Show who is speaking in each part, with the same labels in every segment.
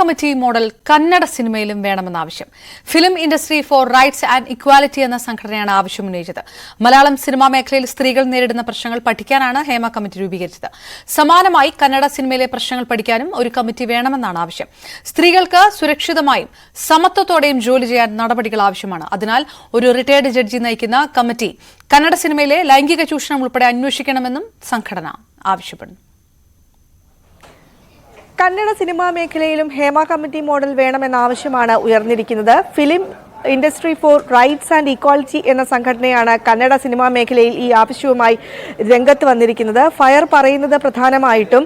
Speaker 1: Committee model Kannada സിനിമയിലും വേണമെന്ന ആവശ്യം. Film industry for rights and equality എന്ന സംഘടനയാണ് ആവശ്യം ഉന്നയിച്ചത്. മലയാളം സിനിമാ മേഖലയിൽ സ്ത്രീകൾ നേരിടുന്ന പ്രശ്നങ്ങൾ പഠിക്കാനാണ് ഹേമ കമ്മിറ്റി രൂപീകരിച്ചത്. സമാനമായി കന്നഡ സിനിമയിലെ പ്രശ്നങ്ങൾ പഠിക്കാനും ഒരു കമ്മിറ്റി വേണമെന്നാണ് ആവശ്യം. സ്ത്രീകൾക്ക് സുരക്ഷിതമായും സമത്വത്തോടെയും ജോലി ചെയ്യാൻ നടപടികൾ ആവശ്യമാണ്. അതിനാൽ ഒരു റിട്ടയർഡ് ജഡ്ജി നയിക്കുന്ന കമ്മിറ്റി കന്നഡ സിനിമയിലെ ലൈംഗിക ചൂഷണം ഉൾപ്പെടെ അന്വേഷിക്കണമെന്നും സംഘടന ആവശ്യപ്പെടുന്നു.
Speaker 2: കന്നഡ സിനിമാ മേഖലയിലും ഹേമ കമ്മിറ്റി മോഡൽ വേണമെന്ന ആവശ്യമാണ് ഉയർന്നിരിക്കുന്നത്. Film industry for rights and equality എന്ന സംഘടനയാണ് കന്നഡ സിനിമാ മേഖലയിൽ ഈ ആവശ്യവുമായി രംഗത്ത് വന്നിരിക്കുന്നത്. ഫയർ പറയുന്നത് പ്രധാനമായിട്ടും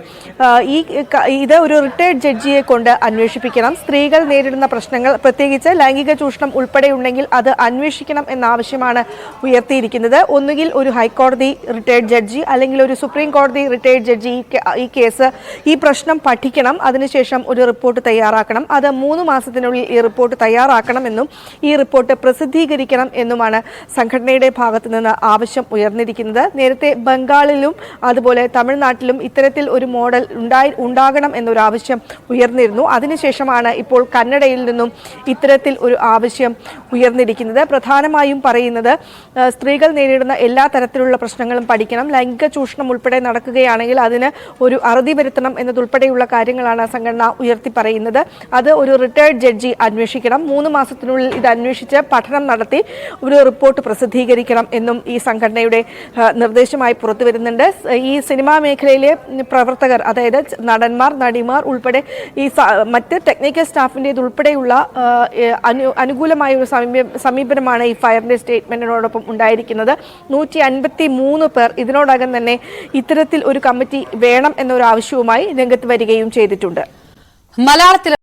Speaker 2: ഈ ഇത് ഒരു റിട്ടയർഡ് ജഡ്ജിയെ കൊണ്ട് അന്വേഷിപ്പിക്കണം. സ്ത്രീകൾ നേരിടുന്ന പ്രശ്നങ്ങൾ പ്രത്യേകിച്ച് ലൈംഗിക ചൂഷണം ഉൾപ്പെടെ ഉണ്ടെങ്കിൽ അത് അന്വേഷിക്കണം എന്ന ആവശ്യമാണ് ഉയർത്തിയിരിക്കുന്നത്. ഒന്നുകിൽ ഒരു ഹൈക്കോടതി റിട്ടയർഡ് ജഡ്ജി അല്ലെങ്കിൽ ഒരു സുപ്രീം കോടതി റിട്ടയർഡ് ജഡ്ജി ഈ കേസ് ഈ പ്രശ്നം പഠിക്കണം. അതിനുശേഷം ഒരു റിപ്പോർട്ട് തയ്യാറാക്കണം. അത് മൂന്ന് മാസത്തിനുള്ളിൽ ഈ റിപ്പോർട്ട് തയ്യാറാക്കണമെന്നും ഈ റിപ്പോർട്ട് പ്രസിദ്ധീകരിക്കണം എന്നുമാണ് സംഘടനയുടെ ഭാഗത്തു നിന്ന് ആവശ്യം ഉയർന്നിരിക്കുന്നത്. നേരത്തെ ബംഗാളിലും അതുപോലെ തമിഴ്നാട്ടിലും ഇത്തരത്തിൽ ഒരു മോഡൽ ഉണ്ടായി ഉണ്ടാകണം എന്നൊരു ആവശ്യം ഉയർന്നിരുന്നു. അതിനുശേഷമാണ് ഇപ്പോൾ കന്നഡയിൽ നിന്നും ഇത്തരത്തിൽ ഒരു ആവശ്യം ഉയർന്നിരിക്കുന്നത്. പ്രധാനമായും പറയുന്നത് സ്ത്രീകൾ നേരിടുന്ന എല്ലാ തരത്തിലുള്ള പ്രശ്നങ്ങളും പഠിക്കണം. ലൈംഗിക ചൂഷണം ഉൾപ്പെടെ നടക്കുകയാണെങ്കിൽ അതിന് ഒരു അറുതി വരുത്തണം എന്നതുൾപ്പെടെയുള്ള കാര്യങ്ങളാണ് സംഘടന ഉയർത്തി പറയുന്നത്. അത് ഒരു റിട്ടയർഡ് ജഡ്ജി അന്വേഷിക്കണം. മൂന്ന് മാസത്തിനുള്ളിൽ ഇത് അന്വേഷിച്ച് പഠനം നടത്തി ഒരു റിപ്പോർട്ട് പ്രസിദ്ധീകരിക്കണം എന്നും ഈ സംഘടനയുടെ നിർദ്ദേശമായി പുറത്തു വരുന്നുണ്ട് ഈ സിനിമാ മേഖലയിലെ പ്രവർത്തകർ അതായത് നടന്മാർ നടിമാർ ഉൾപ്പെടെ ഈ മറ്റ് ടെക്നിക്കൽ സ്റ്റാഫിന്റെ ഉൾപ്പെടെയുള്ള അനു അനുകൂലമായ ഒരു സമീപ സമീപനമാണ് ഈ ഫയറിന്റെ സ്റ്റേറ്റ്മെന്റിനോടൊപ്പം ഉണ്ടായിരിക്കുന്നത്. നൂറ്റി അൻപത്തി മൂന്ന് പേർ ഇതിനോടകം തന്നെ ഇത്തരത്തിൽ ഒരു കമ്മിറ്റി വേണം എന്നൊരു ആവശ്യവുമായി രംഗത്ത് വരികയും ചെയ്തിട്ടുണ്ട്.
Speaker 1: മലയാളത്തിൽ